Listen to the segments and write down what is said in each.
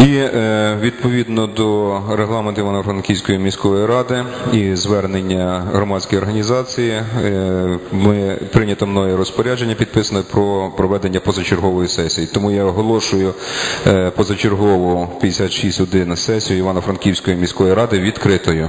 І е, відповідно до регламенту Івано-Франківської міської ради і звернення громадської організації, е, ми прийнято мною розпорядження підписане про проведення позачергової сесії. Тому я оголошую е, позачергову 56.1 сесію Івано-Франківської міської ради відкритою.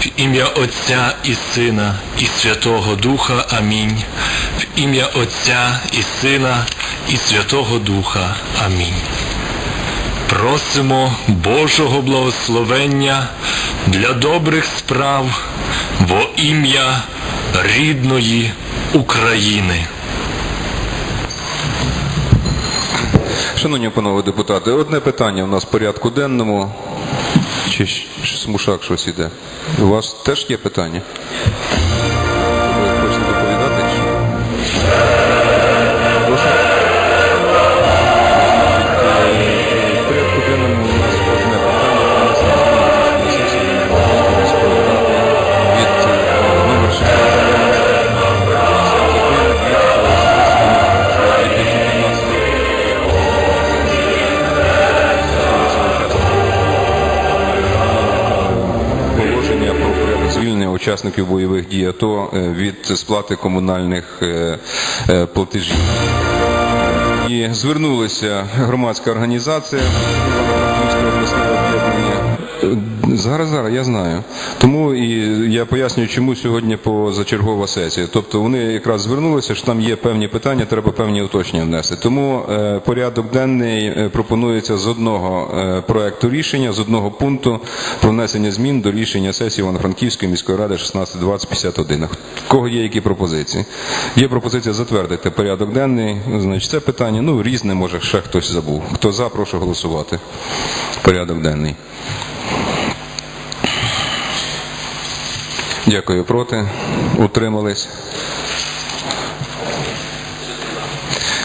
В ім'я Отця і Сина і Святого Духа. Амінь. В ім'я Отця і Сина і Святого Духа. Амінь. Просимо Божого благословення для добрих справ во ім'я рідної України. Шановні панове депутати, одне питання у нас в порядку денному. Чи щ- смушак щось іде? У вас теж є питання? Звільнення учасників бойових дій АТО е, від сплати комунальних е, е, платежів. І звернулася громадська організація Зараз, зараз, я знаю. Тому і я пояснюю, чому сьогодні позачергова сесія. Тобто вони якраз звернулися, що там є певні питання, треба певні уточнення внести. Тому е, порядок денний е, пропонується з одного е, проекту рішення, з одного пункту про внесення змін до рішення сесії Івано-Франківської міської ради 16.20.51. В кого є які пропозиції? Є пропозиція затвердити порядок денний. Значить, це питання, ну, різне, може, ще хтось забув. Хто за, прошу голосувати. Порядок денний. Дякую. Проти? Утримались?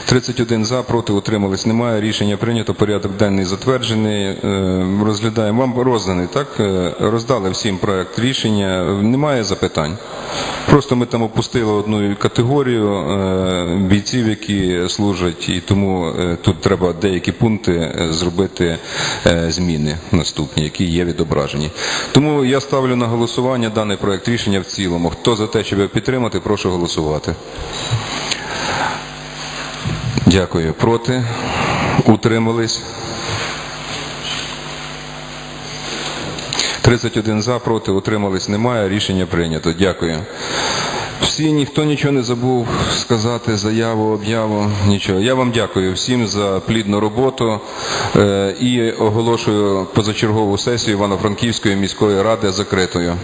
31 за, проти утримались немає. Рішення прийнято. Порядок денний затверджений. Е, Розглядаємо. Вам розданий, так? Е, Роздали всім проект рішення. Немає запитань. Просто ми там опустили одну категорію е, бійців, які служать, і тому е, тут треба деякі пункти е, зробити зміни наступні, які є відображені. Тому я ставлю на голосування даний проект рішення в цілому. Хто за те, щоб його підтримати, прошу голосувати. Дякую. Проти? Утримались? 31 за, проти, утримались немає. Рішення прийнято. Дякую. Всі, ніхто нічого не забув сказати, заяву, об'яву, нічого. Я вам дякую всім за плідну роботу е, і оголошую позачергову сесію Івано-Франківської міської ради закритою.